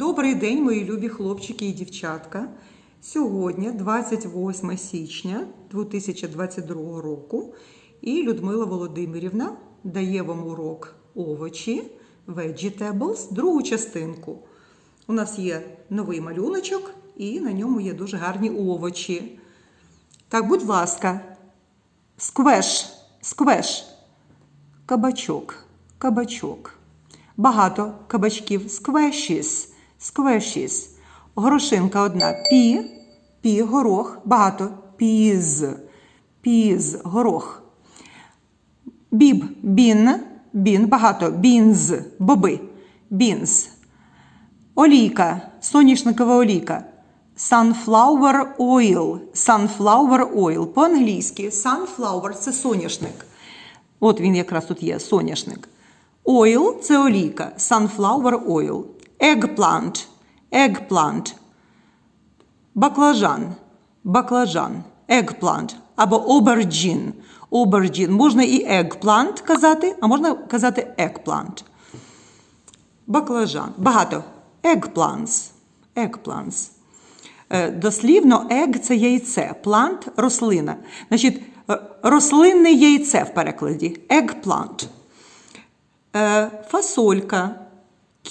Добрий день, мої любі хлопчики і дівчатка. Сьогодні, 28 січня 2022 року, і Людмила Володимирівна дає вам урок овочі, vegetables, другу частинку. У нас є новий малюночок, і на ньому є дуже гарні овочі. Так, будь ласка, сквеш, сквеш, кабачок, кабачок. Багато кабачків squashes, squashes. Горошинка одна пі, пі, горох, багато піз, піз, горох. Біб, бін, бін, багато, бінз, боби, бінз. Олійка, соняшникова олійка. Sunflower oil, sunflower oil. По-англійськи sunflower – це соняшник. От він якраз тут є, соняшник. Oil – це олійка, sunflower oil. Eggplant, eggplant. Баклажан, баклажан, eggplant або aubergine. Aubergine. Можна і eggplant казати, а можна казати eggplant. Баклажан. Багато. Eggplants. Eggplants. Е, Дослівно, egg – це яйце, plant – рослина. Значить, е, рослинне яйце в перекладі. Eggplant. Е, Фасолька.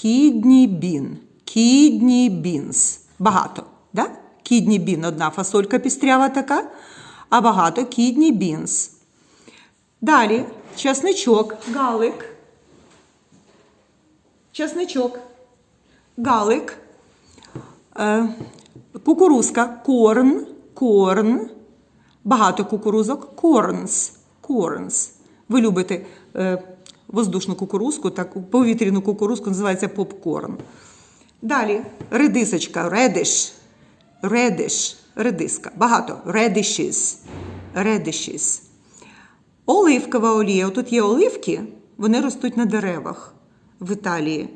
Кідні бін. Кідні бінс. Багато. Да? Кідні бін одна фасолька пістрява така, а багато кідні бінс. Далі часничок, галик. Часничок, галик. Е, Кукурузка, корн, корн. Багато кукурузок, корнс, корнс. Ви любите е, воздушну кукурузку, так, повітряну кукурузку називається попкорн. Далі редисочка, редиш, редиш, редиска. Багато. Redishes, redishes. Оливкова олія. Тут є оливки, вони ростуть на деревах в Італії.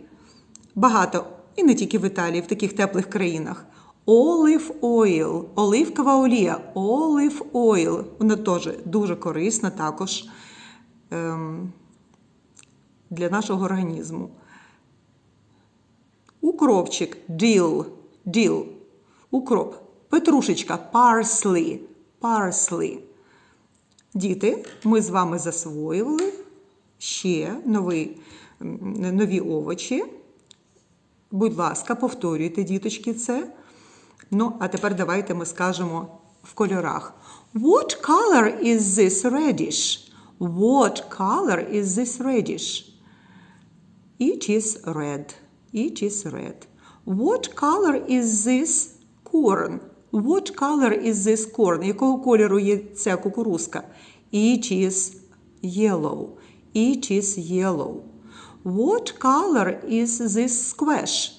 Багато, і не тільки в Італії, в таких теплих країнах. Olive oil, оливкова олія, olive oil. Вона теж дуже корисна також ем, для нашого організму. Укропчик, dill, dill, укроп. Петрушечка, parsley, parsley. Діти, ми з вами засвоювали ще нові, нові овочі. Будь ласка, повторюйте, діточки, це. Ну, а тепер давайте ми скажемо в кольорах. What color is this radish? What color is this radish? It is red. It is red. What color is this corn? What color is this corn? Якого кольору є ця кукурузка? It is yellow. It is yellow. What color is this squash?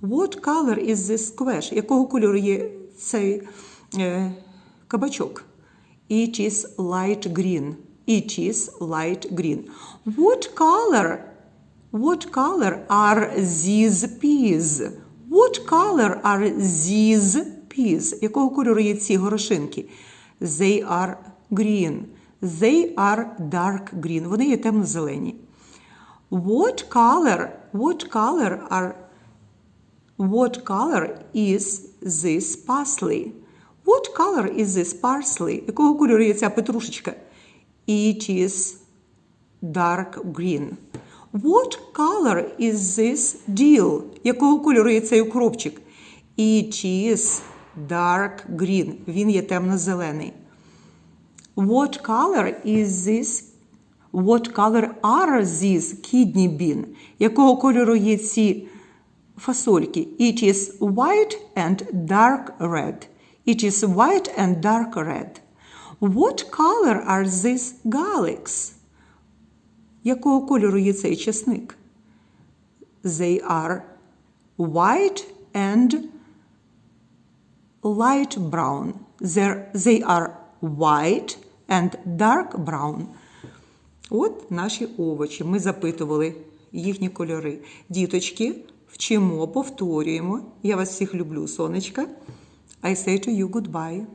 What color is this squash? Якого кольору є цей е, кабачок? It is light green. It is light green. What color? What color are these peas? What color are these peas? Якого кольору є ці горошинки? They are green. They are dark green. Вони є темно-зелені. What color? What color are What color is this parsley? What color is this parsley? Якого кольору є ця петрушечка? It is dark green. What color is this dill? Якого кольору є цей укропчик? It is dark green. Він є темно-зелений. What color is this? What color are these kidney bean? Якого кольору є ці фасольки? It is white and dark red. It is white and dark red. What color are these garlics? Якого кольору є цей чесник? They are white and light brown. They are white and dark brown. От наші овочі. Ми запитували їхні кольори. Діточки, вчимо, повторюємо. Я вас всіх люблю, сонечка. I say to you goodbye.